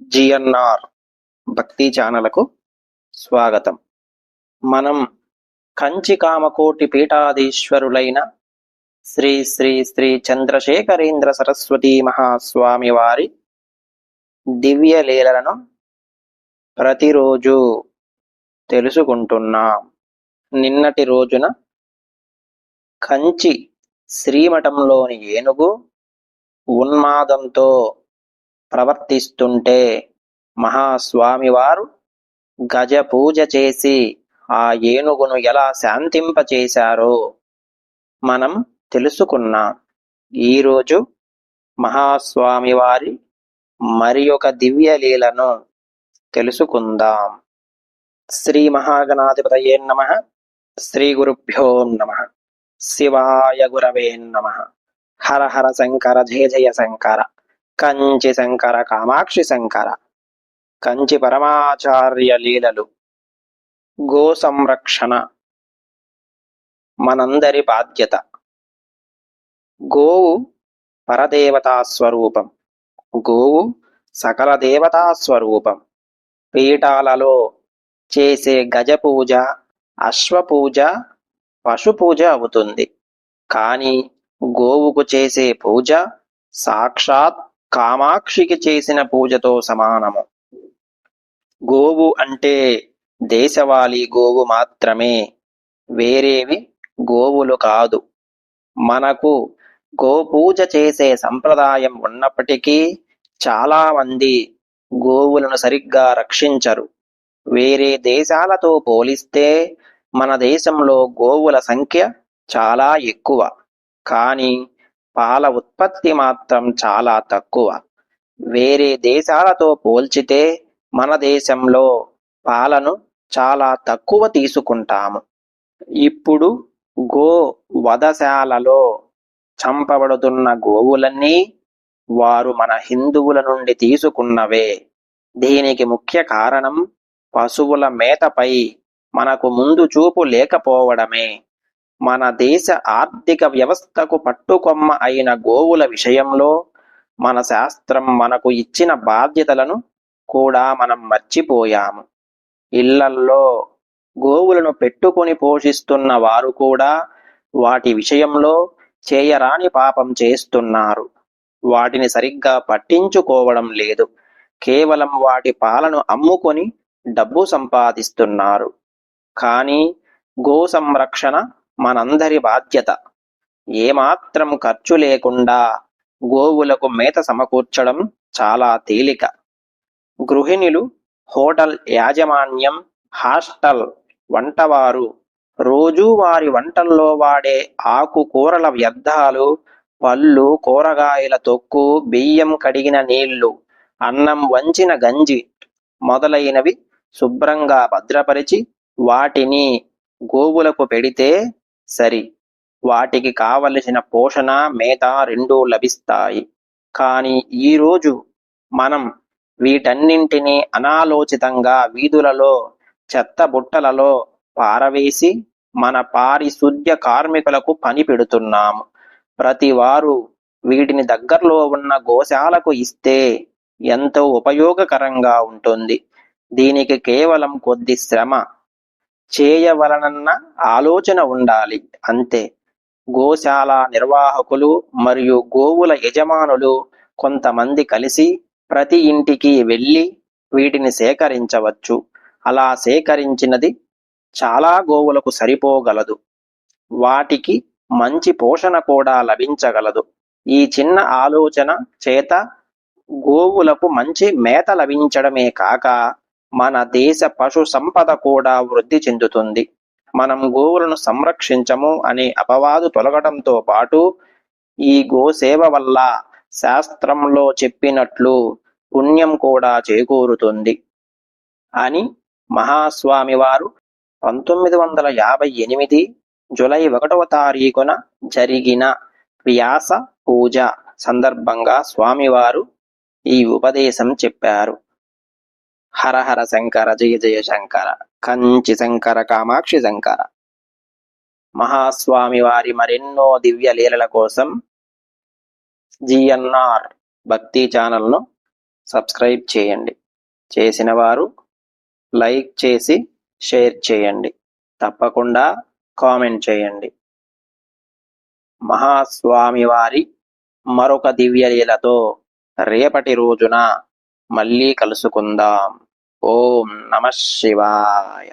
GNR భక్తి ఛానలకు స్వాగతం. మనం కంచి కామకోటి పీఠాధీశ్వరులైన శ్రీ శ్రీ శ్రీ చంద్రశేఖరేంద్ర సరస్వతి మహాస్వామి వారి దివ్య లీలలను ప్రతిరోజు తెలుసుకుంటున్నాం. నిన్నటి రోజున కంచి శ్రీమఠంలోని ఏనుగు ఉన్మాదంతో ప్రవర్తిస్తుంటే మహాస్వామివారు గజపూజ చేసి ఆ ఏనుగును ఎలా శాంతింపచేశారో మనం తెలుసుకున్నాం. ఈరోజు మహాస్వామివారి మరి ఒక దివ్య లీలను తెలుసుకుందాం. శ్రీ మహాగణాధిపతయే నమ. శ్రీ గురుభ్యో నమ. శివాయ గురవే నమ. హర హర శంకర జయ జయ శంకర. కంచి శంకర కామాక్షి శంకర కంచి పరమాచార్య లీలలు గో సంరక్షణ మనందరి బాధ్యత. గోవు పరదేవతా స్వరూపం గోవు సకల దేవతా స్వరూపం. పీఠాలలో చేసే గజ పూజ పశుపూజ పశు పూజ అవుతుంది. కానీ గోవుకు చేసే పూజ సాక్షాత్ కామాక్షికి చేసిన పూజతో సమానము. గోవు అంటే దేశవాళీ గోవు మాత్రమే వేరేవి గోవులు కాదు. మనకు గోపూజ చేసే సంప్రదాయం ఉన్నప్పటికీ చాలామంది గోవులను సరిగ్గా రక్షించరు. వేరే దేశాలతో పోలిస్తే మన దేశంలో గోవుల సంఖ్య చాలా ఎక్కువ. కానీ పాల ఉత్పత్తి మాత్రం చాలా తక్కువ. వేరే దేశాలతో పోల్చితే మన దేశంలో పాలను చాలా తక్కువ తీసుకుంటాము. ఇప్పుడు గో వధశాలలో చంపబడుతున్న గోవులన్నీ వారు మన హిందువుల నుండి తీసుకున్నవే. దీనికి ముఖ్య కారణం పశువుల మేతపై మనకు ముందు చూపు లేకపోవడమే. మన దేశ ఆర్థిక వ్యవస్థకు పట్టుకొమ్మ అయిన గోవుల విషయంలో మన శాస్త్రం మనకు ఇచ్చిన బాధ్యతలను కూడా మనం మర్చిపోయాము. ఇళ్ళల్లో గోవులను పెట్టుకొని పోషిస్తున్న వారు కూడా వాటి విషయంలో చేయరాని పాపం చేస్తున్నారు. వాటిని సరిగ్గా పట్టించుకోవడం లేదు. కేవలం వాటి పాలను అమ్ముకొని డబ్బు సంపాదిస్తున్నారు. కానీ గో సంరక్షణ మనందరి బాధ్యత. ఏమాత్రం ఖర్చు లేకుండా గోవులకు మేత సమకూర్చడం చాలా తేలిక. గృహిణులు హోటల్ యాజమాన్యం హాస్టల్ వంటవారు రోజూ వారి వంటల్లో వాడే ఆకుకూరల వ్యర్థాలు పళ్ళు కూరగాయల తొక్కు బియ్యం కడిగిన నీళ్ళు అన్నం వంచిన గంజి మొదలైనవి శుభ్రంగా భద్రపరిచి వాటిని గోవులకు పెడితే సరి. వాటికి కావలసిన పోషణ మేత రెండూ లభిస్తాయి. కానీ ఈరోజు మనం వీటన్నింటినీ అనాలోచితంగా వీధులలో చెత్త బుట్టలలో పారవేసి మన పారిశుద్ధ్య కార్మికులకు పని పెడుతున్నాము. ప్రతి వారు వీటిని దగ్గరలో ఉన్న గోశాలకు ఇస్తే ఎంతో ఉపయోగకరంగా ఉంటుంది. దీనికి కేవలం కొద్ది శ్రమ చేయవలనన్న ఆలోచన ఉండాలి. అంతే. గోశాల నిర్వాహకులు మరియు గోవుల యజమానులు కొంతమంది కలిసి ప్రతి ఇంటికి వెళ్ళి వీటిని సేకరించవచ్చు. అలా సేకరించినది చాలా గోవులకు సరిపోగలదు. వాటికి మంచి పోషణ కూడా లభించగలదు. ఈ చిన్న ఆలోచన చేత గోవులకు మంచి మేత లభించడమే కాక మన దేశ పశు సంపద కూడా వృద్ధి చెందుతుంది. మనం గోవులను సంరక్షించము అనే అపవాదు తొలగడంతో పాటు ఈ గోసేవ వల్ల శాస్త్రంలో చెప్పినట్లు పుణ్యం కూడా చేకూరుతుంది. అని మహాస్వామి వారు పంతొమ్మిది వందల యాభై ఎనిమిది జులై ఒకటవ తారీఖున జరిగిన వ్యాస పూజ సందర్భంగా స్వామివారు ఈ ఉపదేశం చెప్పారు. హర హర శంకర జయ జయ శంకర కంచి శంకర కామాక్షి శంకర. మహాస్వామి వారి మరెన్నో దివ్య లీలల కోసం జిఎన్ఆర్ భక్తి ఛానల్ను సబ్స్క్రైబ్ చేయండి. చేసిన వారు లైక్ చేసి షేర్ చేయండి. తప్పకుండా కామెంట్ చేయండి. మహాస్వామి వారి మరొక దివ్యలీలతో రేపటి రోజున మళ్ళీ కలుసుకుందాం. ఓం నమ శివాయ.